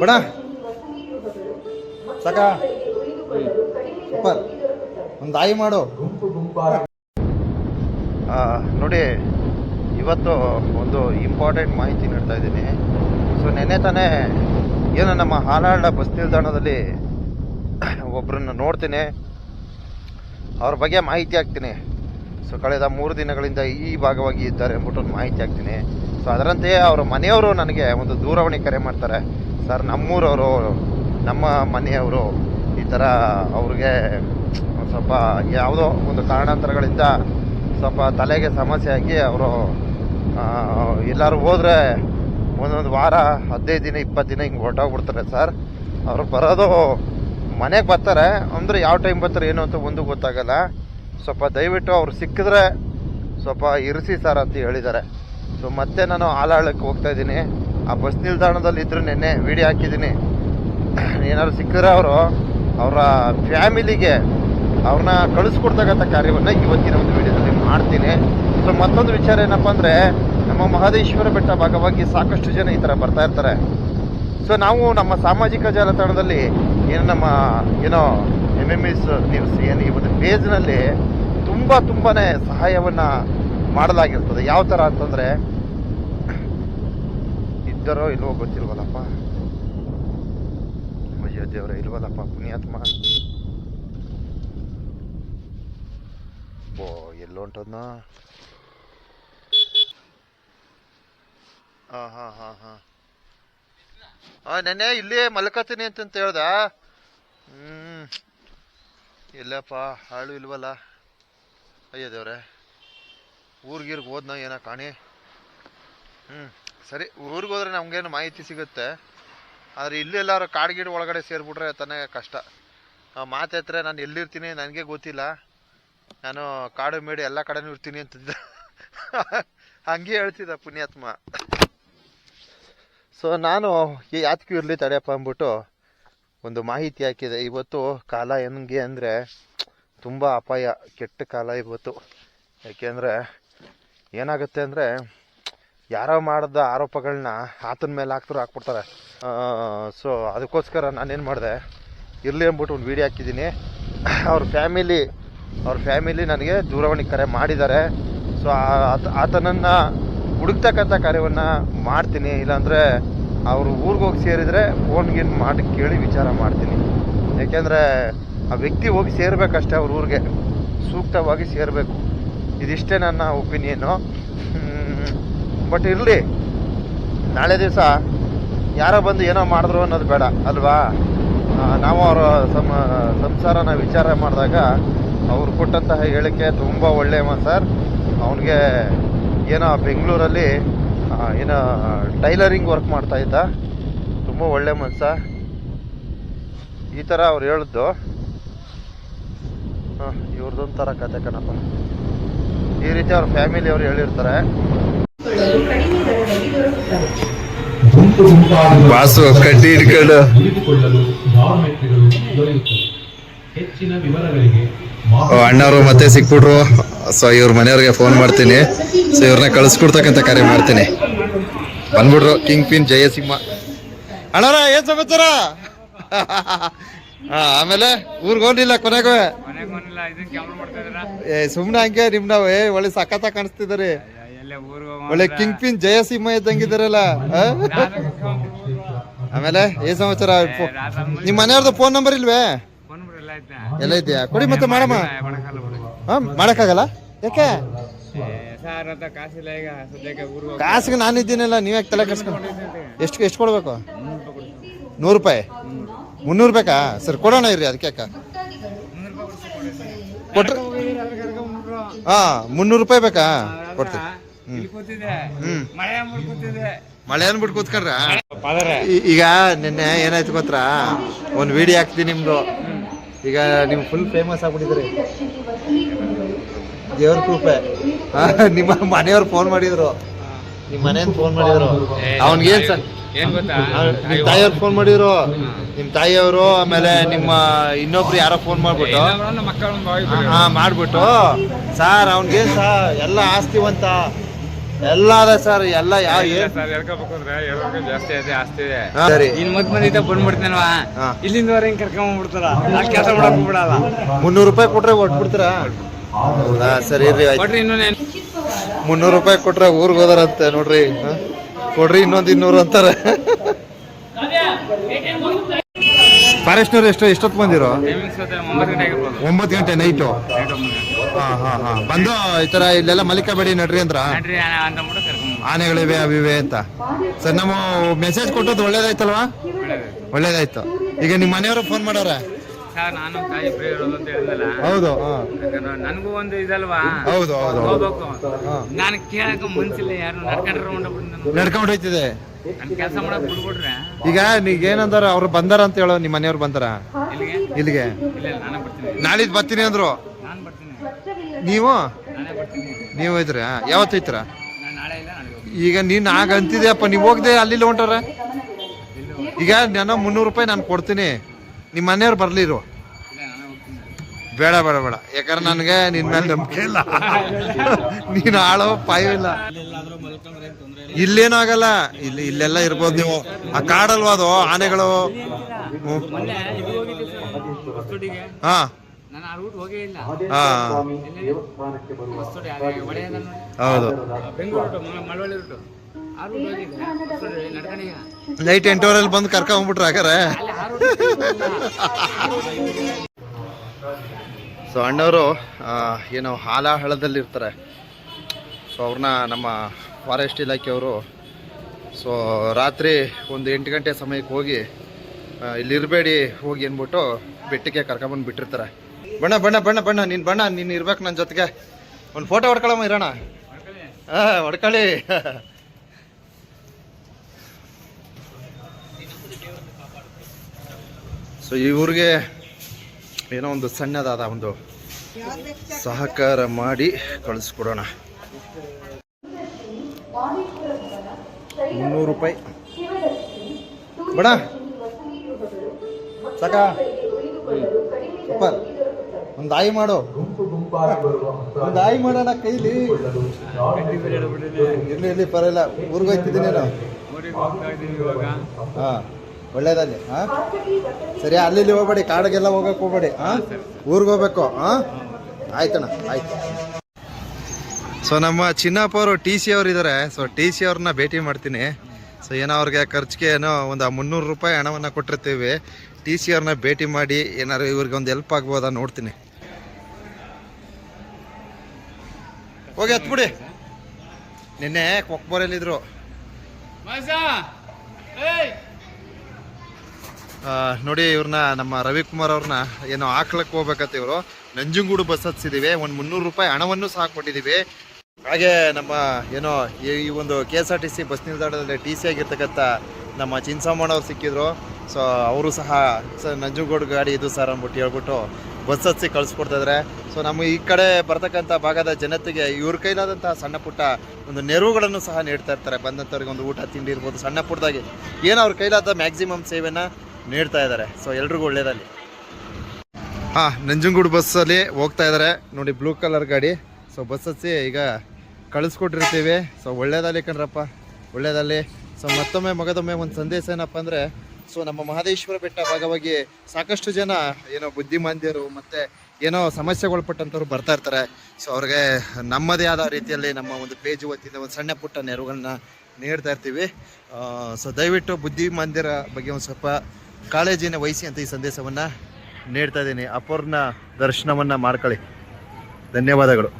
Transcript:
ಬೇಡ. ಸಾಕ. ಸೂಪರ್. ಒಂದು ಆಯಿ ಮಾಡು. ನೋಡಿ, ಇವತ್ತು ಒಂದು ಇಂಪಾರ್ಟೆಂಟ್ ಮಾಹಿತಿ ನೀಡ್ತಾ ಇದ್ದೀನಿ. ಸೊ ನೆನ್ನೆ ತಾನೇ ಏನು ನಮ್ಮ ಹಾಲಾಳ ಬಸ್ ನಿಲ್ದಾಣದಲ್ಲಿ ಒಬ್ಬರನ್ನು ನೋಡ್ತೀನಿ. ಅವ್ರ ಬಗ್ಗೆ ಮಾಹಿತಿ ಹಾಕ್ತೀನಿ. ಸೊ ಕಳೆದ ಮೂರು ದಿನಗಳಿಂದ ಈ ಭಾಗವಾಗಿ ಇದ್ದಾರೆ ಅಂದ್ಬಿಟ್ಟು ಒಂದು ಮಾಹಿತಿ ಹಾಕ್ತೀನಿ. ಸೊ ಅದರಂತೆಯೇ ಅವರ ಮನೆಯವರು ನನಗೆ ಒಂದು ದೂರವಾಣಿ ಕರೆ ಮಾಡ್ತಾರೆ. ಸರ್, ನಮ್ಮೂರವರು, ನಮ್ಮ ಮನೆಯವರು ಈ ಥರ ಅವ್ರಿಗೆ ಸ್ವಲ್ಪ ಯಾವುದೋ ಒಂದು ಕಾರಣಾಂತರಗಳಿಂದ ಸ್ವಲ್ಪ ತಲೆಗೆ ಸಮಸ್ಯೆ ಆಗಿ ಅವರು ಎಲ್ಲರೂ ಹೋದರೆ ಒಂದೊಂದು ವಾರ, ಹದಿನೈದು ದಿನ, ಇಪ್ಪತ್ತು ದಿನ ಹಿಂಗೆ ಹೊರಟೋಗ್ಬಿಡ್ತಾರೆ ಸರ್. ಅವರು ಬರೋದು ಮನೆಗೆ ಬರ್ತಾರೆ. ಅಂದರೆ ಯಾವ ಟೈಮ್ ಬರ್ತಾರೆ ಏನು ಅಂತ ಒಂದು ಗೊತ್ತಾಗಲ್ಲ. ಸ್ವಲ್ಪ ದಯವಿಟ್ಟು ಅವ್ರು ಸಿಕ್ಕಿದ್ರೆ ಸ್ವಲ್ಪ ಇರಿಸಿ ಸರ್ ಅಂತ ಹೇಳಿದ್ದಾರೆ. ಸೊ ಮತ್ತೆ ನಾನು ಆಲಾಳಕ್ಕೆ ಹೋಗ್ತಾ ಇದ್ದೀನಿ. ಆ ಬಸ್ ನಿಲ್ದಾಣದಲ್ಲಿ ಇದ್ರು ನೆನ್ನೆ ವಿಡಿಯೋ ಹಾಕಿದ್ದೀನಿ. ಏನಾದ್ರು ಸಿಕ್ಕಿದ್ರೆ ಅವರು, ಅವರ ಫ್ಯಾಮಿಲಿಗೆ ಅವ್ರನ್ನ ಕಳಿಸ್ಕೊಡ್ತಕ್ಕಂಥ ಕಾರ್ಯವನ್ನು ಇವತ್ತಿನ ಒಂದು ವಿಡಿಯೋದಲ್ಲಿ ಮಾಡ್ತೀನಿ. ಸೊ ಮತ್ತೊಂದು ವಿಚಾರ ಏನಪ್ಪ ಅಂದರೆ, ನಮ್ಮ ಮಹದೇಶ್ವರ ಬೆಟ್ಟ ಭಾಗವಾಗಿ ಸಾಕಷ್ಟು ಜನ ಈ ಥರ ಬರ್ತಾ ಇರ್ತಾರೆ. ಸೊ ನಾವು ನಮ್ಮ ಸಾಮಾಜಿಕ ಜಾಲತಾಣದಲ್ಲಿ ಏನು ನಮ್ಮ, ಏನೋ ಎಂ ಎಂ ಎಸ್ ನ್ಯೂಸ್ ಏನು ಈ ಒಂದು ಪೇಜ್ನಲ್ಲಿ ತುಂಬ ತುಂಬಾ ಸಹಾಯವನ್ನು ಮಾಡಲಾಗಿರ್ತದೆ. ಯಾವ ಥರ ಅಂತಂದರೆ ಇದ್ದರೋ ಇಲ್ವೋ ಗೊತ್ತಿಲ್ವಲ್ಲಪ್ಪ? ಅಯ್ಯೋ ದೇವ್ರ, ಇಲ್ವಲ್ಲಪ್ಪ, ಪುಣ್ಯಾತ್ಮ. ಓ ಎಲ್ಲೊಂಟದ್ನ ಹಾಂ ಹಾಂ ಹಾಂ ಹಾಂ. ಆ, ನೆನ್ನೆ ಇಲ್ಲಿ ಮಲ್ಕತೀನಿ ಅಂತಂತ ಹೇಳ್ದ? ಹ್ಮ್. ಎಲ್ಲಪ್ಪ ಹಾಳು ಇಲ್ವಲ್ಲ? ಅಯ್ಯೋ ದೇವ್ರೆ, ಊರ್ಗೀರ್ಗೆ ಹೋದ್ನ ಏನ ಕಾಣಿ? ಹ್ಞೂ ಸರಿ, ಊರಿಗೆ ಹೋದ್ರೆ ನಮಗೇನು ಮಾಹಿತಿ ಸಿಗುತ್ತೆ. ಆದರೆ ಇಲ್ಲೆಲ್ಲಾರು ಕಾಡ್ಗಿಡ್ ಒಳಗಡೆ ಸೇರಿಬಿಟ್ರೆ ತನಗೆ ಕಷ್ಟ. ಮಾತೆತ್ರೆ ನಾನು ಎಲ್ಲಿರ್ತೀನಿ ನನಗೆ ಗೊತ್ತಿಲ್ಲ. ನಾನು ಕಾಡು ಮೇಡು ಎಲ್ಲ ಕಡೆನೂ ಇರ್ತೀನಿ ಅಂತಿದ್ದ. ಹಂಗೆ ಹೇಳ್ತಿದ್ದ ಪುಣ್ಯಾತ್ಮ. ಸೊ ನಾನು ಈ ಯಾತಕ್ಕೂ ಇರಲಿ ತಡೆಯಪ್ಪ ಅಂದ್ಬಿಟ್ಟು ಒಂದು ಮಾಹಿತಿ ಹಾಕಿದೆ. ಇವತ್ತು ಕಾಲ ಹೆಂಗೆ ಅಂದರೆ ತುಂಬ ಅಪಾಯ, ಕೆಟ್ಟ ಕಾಲ ಇವತ್ತು. ಯಾಕೆಂದರೆ ಏನಾಗುತ್ತೆ ಅಂದರೆ ಯಾರೋ ಮಾಡಿದ ಆರೋಪಗಳನ್ನ ಆತನ ಮೇಲೆ ಹಾಕ್ತಾರೆ ಹಾಕ್ಬಿಡ್ತಾರೆ. ಸೊ ಅದಕ್ಕೋಸ್ಕರ ನಾನೇನು ಮಾಡಿದೆ, ಇರಲಿ ಅಂದ್ಬಿಟ್ಟು ಒಂದು ವೀಡಿಯೋ ಹಾಕಿದ್ದೀನಿ. ಅವ್ರ ಫ್ಯಾಮಿಲಿ ಅವ್ರ ಫ್ಯಾಮಿಲಿ ನನಗೆ ದೂರವಾಣಿ ಕರೆ ಮಾಡಿದ್ದಾರೆ. ಸೊ ಆತ, ಆತನನ್ನು ಹುಡುಕ್ತಕ್ಕಂಥ ಕಾರ್ಯವನ್ನು ಮಾಡ್ತೀನಿ. ಇಲ್ಲಾಂದರೆ ಅವರು ಊರಿಗೆ ಹೋಗಿ ಸೇರಿದರೆ ಫೋನ್ಗಿನ್ ಮಾಡಿ ಕೇಳಿ ವಿಚಾರ ಮಾಡ್ತೀನಿ. ಯಾಕೆಂದರೆ ಆ ವ್ಯಕ್ತಿ ಹೋಗಿ ಸೇರಬೇಕಷ್ಟೇ ಅವ್ರ ಊರಿಗೆ. ಸೂಕ್ತವಾಗಿ ಸೇರಬೇಕು. ಇದಿಷ್ಟೇ ನನ್ನ ಒಪಿನಿಯನ್ನು ಬಟ್ ಇರಲಿ, ನಾಳೆ ದಿವಸ ಯಾರೋ ಬಂದು ಏನೋ ಮಾಡಿದ್ರು ಅನ್ನೋದು ಬೇಡ, ಅಲ್ವಾ? ನಾವು ಅವರ ಸಮ, ಸಂಸಾರನ ವಿಚಾರ ಮಾಡಿದಾಗ ಅವ್ರು ಕೊಟ್ಟಂತಹ ಹೇಳಿಕೆ ತುಂಬ ಒಳ್ಳೆಯ ಸರ್. ಅವನಿಗೆ ಏನೋ ಬೆಂಗಳೂರಲ್ಲಿ ಏನೋ ಟೈಲರಿಂಗ್ ವರ್ಕ್ ಮಾಡ್ತಾ ಇದ್ದ. ತುಂಬ ಒಳ್ಳೆ ಮನಸ್ಸ ಈ ಥರ ಅವ್ರು ಹೇಳಿದ್ದು. ಹಾಂ ಇವ್ರದ್ದೊಂಥರ ಕತೆ ಕಣಪ್ಪ. ಈ ರೀತಿ ಅವ್ರ ಫ್ಯಾಮಿಲಿ ಅವ್ರು ಹೇಳಿರ್ತಾರೆ. ಗುಂಪು ಗುಂಪಾಗಿ ವಾಸು ಕಟ್ಟಿ ಡಾರ್ಮೆಟ್ರಿಗಳು ದೊರೆಯುತ್ತವೆ. ಹೆಚ್ಚಿನ ವಿವರಗಳಿಗೆ ಓ, ಅಣ್ಣವ್ರು ಮತ್ತೆ ಸಿಕ್ಬಿಟ್ರು. ಸೊ ಇವ್ರ ಮನೆಯವ್ರಿಗೆ ಫೋನ್ ಮಾಡ್ತೀನಿ. ಸೊ ಇವ್ರನ್ನ ಕಳಿಸ್ಕೊಡ್ತಕ್ಕಂಥ ಕಾರ್ಯ ಮಾಡ್ತೀನಿ. ಬಂದ್ಬಿಟ್ರು ಕಿಂಗ್ ಪಿನ್ ಜಯ ಸಿಂಹ. ಅಣ್ಣರ ಏನ್ ಸಮಾಚಾರ? ಆಮೇಲೆ ಊರ್ಗ್ ಹೋಗ್ಲಿಲ್ಲ ಕೊನೆಗೂ? ಏ ಸುಮ್ನೆ ಹಂಗೆ ನಿಮ್ನ ಏ ಒಳ್ಳೆ ಸಖತ್ತ ಕಾಣಿಸ್ತಿದ್ರಿ ಒಳ್ಳೆ ಕಿಂಗ್ ಪಿನ್ ಜಯಸಿಂಹ ಇದ್ದಂಗಿದ್ದಾರಲ್ಲ? ಆಮೇಲೆ ಏನ್ ಸಮಾಚಾರ? ನಿಮ್ ಮನೆಯವ್ರದ್ದು ಫೋನ್ ನಂಬರ್ ಇಲ್ವೇ? ಎಲ್ಲ ಇದೆಯಾ? ಕೊಡಿ ಮತ್ತೆ ಮಾಡಮ್ಮ. ಹಾ ಮಾಡಕ್ಕಾಗಲ್ಲ? ಯಾಕೆ? ಏ, ಕಾಸಿಗೆ ನಾನು ಇದ್ದೀನಲ್ಲ ನೀವ್ ತಲೆ ಕೆಡ್ಸ್ಕೊಂಡು ಎಷ್ಟು ಎಷ್ಟು ಕೊಡ್ಬೇಕು? ನೂರು ರೂಪಾಯಿ ಮುನ್ನೂರು ಬೇಕಾ? ಸರ್ ಕೊಡೋಣ ಇರಿ ಅದಕ್ಕೆ ಯಾಕ? ಕೊಟ್ರೆ ಹಾ ಮುನ್ನೂರು ರೂಪಾಯಿ ಬೇಕಾ? ಕೊಡ್ತೀನಿ ಕೂತಿದೆ ಮಳೆ ಕೂತಿದೆ ಮಳೆ ಅನ್ಬಿಟ್ಟು ಕೂತ್ಕೊಂಡ್ರ ಈಗ ನಿನ್ನೆ ಏನಾಯ್ತು ಗೊತ್ತಾ? ಒಂದು ವಿಡಿಯೋ ಹಾಕ್ತೀನಿ ನಿಮ್ದು. ಈಗ ನೀವು ಫುಲ್ ಫೇಮಸ್ ಆಗ್ಬಿಟ್ಟಿದ್ರಿ. ದೇವ್ರ ಕೃಪೆ. ನಿಮ್ಮ ಮನೆಯವ್ರು ಫೋನ್ ಮಾಡಿದ್ರು. ನಿಮ್ಮ ಮನೆಯಿಂದ ಫೋನ್ ಮಾಡಿದ್ರು. ಅವನ್ಗೆ ಸರ್ ಏನ್ ಗೊತ್ತಾ? ನಿಮ್ಮ ತಾಯಿಯವ್ರು ಫೋನ್ ಮಾಡಿದ್ರು. ನಿಮ್ಮ ತಾಯಿಯವರು ಆಮೇಲೆ ನಿಮ್ಮ ಇನ್ನೊಬ್ರು ಯಾರೋ ಫೋನ್ ಮಾಡ್ಬಿಟ್ಟು. ಹಾ ಮಾಡ್ಬಿಟ್ಟು. ಸಾರ್ ಅವ್ನಿಗೇನ್ ಸಾ ಎಲ್ಲ ಆಸ್ತಿವಂತ. ಎಲ್ಲ ಅದ ಸರ್ ಎಲ್ಲ ಯಾವ ಏನ್ ಸರ್ ಹೇಳ್ಕೋಬೇಕು ಅಂದ್ರೆ ಹೇಳ್ಬೇಕು ಜಾಸ್ತಿ ಇದೆ ಆಸ್ತಿ ಇದೆ. ಹಾ, ಸರಿ. ಇನ್ ಮತ್ ಮಂದಿತ ಬಂದ್ಬಿಡ್ತೇನವಾ ಹಾ. ಇಲ್ಲಿಂದವರೆ ಹಿಂಗ್ ಕರ್ಕೊಂಡ್ಬಿಡ್ತಾರ ನಾ ಕೆಲಸ ಮಾಡಕ್ ಬಿಡಲ್ಲ ಮುನ್ನೂರು ರೂಪಾಯಿ ಕೊಟ್ರೆ ಹೊಟ್ಬಿಡ್ತೀರಾ ಹೌದಾ? ಸರಿ ಇರ್ರಿ ಆಯ್ತು. ಕೊಟ್ರಿ ಇನ್ನೂ ಮುನ್ನೂರು ರೂಪಾಯಿ ಕೊಟ್ರೆ ಊರಿಗೆ ಹೋದಾರಂತೆ ನೋಡ್ರಿ ಹ? ಕೊಡ್ರಿ ಇನ್ನೊಂದು ಇನ್ನೂರು ಅಂತಾರೆ. ಫಾರೆಸ್ಟ್ನವ್ರು ಎಷ್ಟು ಎಷ್ಟೊತ್ತು ಬಂದಿರೋ? ಟೈಮಿಂಗ್ಸ್ ಒಂಬತ್ತು ಗಂಟೆ ಆಗಿರ್ಬೋದು ಒಂಬತ್ತು ಗಂಟೆ. ನೈಟು. ಹಾ ಹಾ ಹಾ. ಬಂದು ಈ ತರ ಇಲ್ಲೆಲ್ಲ ಮಲಿಕಬೇಡಿ ನಡ್ರಿ ಅಂದ್ರ? ನಡ್ರಿ ಆ- ಅಂತ ಬಿಟ್ಟು ಕರ್ಕೊಂಡ್ ಆನೆಗಳಿವೆ ಅವಿವೆ ಅಂತ. ಸರ್ ನಮ್ಮ ಮೆಸೇಜ್ ಕೊಟ್ಟದ್ ಒಳ್ಳೇದಾಯ್ತಲ್ವಾ? ಒಳ್ಳೇದಾಯ್ತು. ಒಳ್ಳೇದಾಯ್ತು. ಈಗ ನಿಮ್ಮ ಮನೆಯವರು ಫೋನ್ ಮಾಡೋರ ಸರ್ ನಾನು ತಾಯಿ ಇಬ್ರೇ ಇರೋದು ಅಂತ ಹೇಳಿದ್ನಲ್ಲ? ಹೌದು ಹಾ. ಯಾಕಂದ್ರೆ ನನಗೂ ಒಂದು ಇದಲ್ವಾ? ಹೌದು ಹೌದು ಹೌದು. ಹೋಗ್ಬೇಕು. ಹಾ. ನಾನು ಕೇಳಕ ಮನ್ಸಿಲ್ಲ ಯಾರು ನಡ್ಕೊಂಡ್ರೆ ಹೊಂಟೋಗ್ಬಿಟ್ಟು ನಾನು ನಡ್ಕೊಂಡು ಹೋಯ್ತಿದೆ. ನನ್ ಕೆಲಸ ಮಾಡಕ್ ಬಿಡ್ಬಿಟ್ರೆ ಈಗ ನೀಗ ಏನಂದಾರ ಅವ್ರು ಬಂದಾರ ಅಂತ ಹೇಳೋ ನಿಮ್ಮ ಮನೆಯವ್ರು ಬಂದಾರ? ಇಲ್ಲಿಗೆ? ಇಲ್ಲಿಗೆ? ಇಲ್ಲ ಇಲ್ಲ ನಾನೇ ಬರ್ತೀನಿ. ನಾಳಿದ್ ಬರ್ತೀನಿ ಅಂದ್ರು. ನಾನು ಬರ್ತೀನಿ. ನೀವು? ನೀವು ಇದ್ರ? ಯಾವತ್ತು ಐತ್ರ ನಾನು ನಾಳೆ ಇಲ್ಲ ನಾಳೆ ಈಗ ನೀನ್ ಆಗ ಅಂತಿದ್ಯಪ್ಪ, ನೀವು ಹೋಗ್ದೆ ಅಲ್ಲಿ ಹೊಂಟಾರ ಈಗ ನಾನು ಮುನ್ನೂರು ರೂಪಾಯಿ ನಾನು ಕೊಡ್ತೀನಿ. ನಿಮ್ಮ ಮನೆಯವ್ರು ಬರ್ಲಿರು. ಬೇಡ ಬೇಡ ಬೇಡ. ಯಾಕಂದ್ರೆ ನನಗೆ ನಿನ್ ಮೇಲೆ ನಂಬಿಕೆ ಇಲ್ಲ. ನೀನು ಆಳೋ ಪಾಯವಿಲ್ಲ ಇಲ್ಲೇನು ಆಗಲ್ಲ. ಇಲ್ಲಿ, ಇಲ್ಲೆಲ್ಲ ಇರ್ಬೋದು ನೀವು. ಆ ಕಾಡಲ್ವಾ ಅದು? ಆನೆಗಳು? ಹಾ. ನಾನು ಆ ರೂಟ್ ಹೋಗೇ ಇಲ್ಲ. ಹಾ. ಹೊಸದುಡಿ ಅದೇ ಒಳ್ಳೆಯ ಹೌದು. ಬೆಂಗಳೂರು ಮಳವಳ್ಳಿ ರೂಟು ಆ ರೂಟ್ ಹೋಗಿದ್ದೆ ಹೊಸದುಡಿ ನಡ್ಕಣೀಗ ನೈಟ್ ಎಂಟೂವರೆಲ್ಲಿ ಬಂದು ಕರ್ಕೊಂಡ್ಬಿಟ್ರೆ ಹಾಗಾರೆ ಸೊ ಅಣ್ಣವರು ಏನೋ ಹಾಲಾಹಳದಲ್ಲಿರ್ತಾರೆ. ಸೊ ಅವ್ರನ್ನ ನಮ್ಮ ಫಾರೆಸ್ಟ್ ಇಲಾಖೆಯವರು ಸೊ ರಾತ್ರಿ ಒಂದು ಎಂಟು ಗಂಟೆ ಸಮಯಕ್ಕೆ ಹೋಗಿ ಇಲ್ಲಿರಬೇಡಿ ಇಲ್ಲಿ ಇರಬೇಡಿ ಹೋಗಿ ಅಂದ್ಬಿಟ್ಟು ಬೆಟ್ಟಕ್ಕೆ ಕರ್ಕೊಂಬಂದು ಬಿಟ್ಟಿರ್ತಾರೆ ಬಣ್ಣ ಬಣ್ಣ ಬಣ್ಣ ಬಣ್ಣ ನೀನು ಬಣ್ಣ ನೀನು ಇರ್ಬೇಕು ನನ್ನ ಜೊತೆಗೆ. ಒಂದು ಫೋಟೋ ಹೊಡ್ಕೊಳಮ್ಮ ಇರೋಣ. ಹಾಂ ಹೊಡ್ಕೊಳ್ಳಿ. ಸೊ ಇವ್ರಿಗೆ ಏನೋ ಒಂದು ಸಣ್ಣದಾದ ಒಂದು ಸಹಕಾರ ಮಾಡಿ ಕಳಿಸ್ಕೊಡೋಣ. ಮುನ್ನೂರು ರೂಪಾಯಿ. ಬಣ್ಣ. ಸಾಕಾ? ಸೂಪರ್. ಒಂದು ಆಯಿ ಮಾಡು. ಒಂದು ಆಯಿ ಮಾಡೋಣ ಕೈಲಿ. ಇರ್ಲಿ ಇರ್ಲಿ ಪರವಾಗಿಲ್ಲ. ಊರಿಗೆ ಹೋಗ್ತಿದ್ದೀನಿ ನಾನು. ಹಾಂ ಒಳ್ಳೇದಲ್ಲಿ ಹಾಂ? ಸರಿ ಅಲ್ಲಿ ಇಲ್ಲಿ ಹೋಗ್ಬೇಡಿ ಕಾಡಿಗೆಲ್ಲ ಹೋಗಕ್ ಹೋಗ್ಬೇಡಿ. ಹಾಂ? ಊರಿಗೆ ಹೋಗ್ಬೇಕು. ಹಾ? ಆಯ್ತಣ್ಣ ಆಯ್ತು. ಸೊ ನಮ್ಮ ಚಿನ್ನಪ್ಪ ಅವರು ಟಿ ಸಿ ಅವ್ರು ಇದ್ದಾರೆ ಸೊ ಟಿ ಸಿ ಅವ್ರನ್ನ ಭೇಟಿ ಮಾಡ್ತೀನಿ. ಸೊ ಏನೋ ಅವ್ರಿಗೆ ಖರ್ಚಿಗೆ ಏನೋ ಒಂದು ಮುನ್ನೂರು ರೂಪಾಯಿ ಹಣವನ್ನು ಕೊಟ್ಟಿರ್ತೀವಿ. ಟಿ ಸಿ ಅವ್ರನ್ನ ಭೇಟಿ ಮಾಡಿ ಏನಾದ್ರು ಇವ್ರಿಗೆ ಒಂದು ಹೆಲ್ಪ್ ಆಗ್ಬೋದಾ ನೋಡ್ತೀನಿ. ಹೋಗಿ ಹತ್ಬಿಡಿ ನಿನ್ನೆ ಕೊಕ್ಬೋರಲ್ಲಿದ್ರು ನೋಡಿ ಇವ್ರನ್ನ ನಮ್ಮ ರವಿಕುಮಾರ್ ಅವ್ರನ್ನ ಏನೋ ಹಾಕ್ಲಕ್ಕೆ ಹೋಗ್ಬೇಕಂತ ಇವರು. ನಂಜನಗೂಡು ಬಸ್ ಹತ್ಸಿದೀವಿ. ಒಂದು ಮುನ್ನೂರು ರೂಪಾಯಿ ಹಣವನ್ನು ಸಹ ಕೊಟ್ಟಿದ್ದೀವಿ ಹಾಗೆ ನಮ್ಮ ಏನೋ ಈ ಈ ಒಂದು K S R T C bus ನಿಲ್ದಾಣದಲ್ಲಿ ಟಿ ಸಿ ಆಗಿರ್ತಕ್ಕಂಥ ನಮ್ಮ ಚಿನ್ಸಾಮಣ್ಣವ್ರು ಸಿಕ್ಕಿದ್ರು. ಸೊ ಅವರು ಸಹ ಸರ್ ನಂಜುಗೋಡ್ ಗಾಡಿ ಇದು ಸರ್ ಅಂದ್ಬಿಟ್ಟು ಹೇಳ್ಬಿಟ್ಟು ಬಸ್ ಕಳಿಸ್ಕೊಡ್ತಾ ಇದ್ದಾರೆ ಸೊ ನಮ್ಮ ಈ ಕಡೆ ಬರ್ತಕ್ಕಂಥ ಭಾಗದ ಜನತೆಗೆ ಇವ್ರ ಕೈಲಾದಂಥ ಸಣ್ಣ ಪುಟ್ಟ ಒಂದು ನೆರವುಗಳನ್ನು ಸಹ ನೀಡ್ತಾ ಇರ್ತಾರೆ. ಬಂದಂಥವ್ರಿಗೆ ಒಂದು ಊಟ, ತಿಂಡಿ ಇರ್ಬೋದು. ಸಣ್ಣ ಪುಟ್ಟದಾಗಿ ಏನೋ ಅವ್ರ ಕೈಲಾದ ಮ್ಯಾಕ್ಸಿಮಮ್ ಸೇವೆನ ನೀಡ್ತಾ ಇದ್ದಾರೆ ಸೊ ಎಲ್ರಿಗೂ ಒಳ್ಳೇದಲ್ಲಿ ಹಾಂ, ನಂಜನಗೂಡು ಬಸ್ಸಲ್ಲಿ ಹೋಗ್ತಾ ಇದ್ದಾರೆ ನೋಡಿ ಬ್ಲೂ ಕಲರ್ ಗಾಡಿ. ಸೊ ಬಸ್ ಹಚ್ಚಿ ಈಗ ಕಳಿಸ್ಕೊಟ್ಟಿರ್ತೀವಿ. ಸೊ ಒಳ್ಳೇದಲ್ಲಿ ಕಣ್ರಪ್ಪ. ಒಳ್ಳೇದಲ್ಲಿ ಸೊ ಮತ್ತೊಮ್ಮೆ, ಮಗದೊಮ್ಮೆ ಒಂದು ಸಂದೇಶ ಏನಪ್ಪ ಅಂದರೆ ಸೊ ನಮ್ಮ ಮಹದೇಶ್ವರ ಬೆಟ್ಟ ಭಾಗವಾಗಿ ಸಾಕಷ್ಟು ಜನ ಏನೋ ಬುದ್ಧಿಮಾಂದ್ಯರು ಮತ್ತು ಏನೋ ಸಮಸ್ಯೆಗೊಳಪಟ್ಟಂಥವ್ರು ಬರ್ತಾ ಇರ್ತಾರೆ. ಸೊ ಅವ್ರಿಗೆ ನಮ್ಮದೇ ಆದ ರೀತಿಯಲ್ಲಿ ನಮ್ಮ ಒಂದು ಪೇಜ್ ವತಿಯಿಂದ ಒಂದು ಸಣ್ಣ ಪುಟ್ಟ ನೆರವುಗಳನ್ನ ನೀಡ್ತಾ ಇರ್ತೀವಿ. ಸೊ ದಯವಿಟ್ಟು ಬುದ್ಧಿಮಾಂದ್ಯರ ಬಗ್ಗೆ ಒಂದು ಸ್ವಲ್ಪ ಕಾಳಜಿನ ವಹಿಸಿ ಅಂತ ಈ ಸಂದೇಶವನ್ನು ನೀಡ್ತಾ ಇದ್ದೀನಿ. ಅಪೂರ್ಣ ದರ್ಶನವನ್ನು ಮಾಡ್ಕೊಳ್ಳಿ. ಧನ್ಯವಾದಗಳು.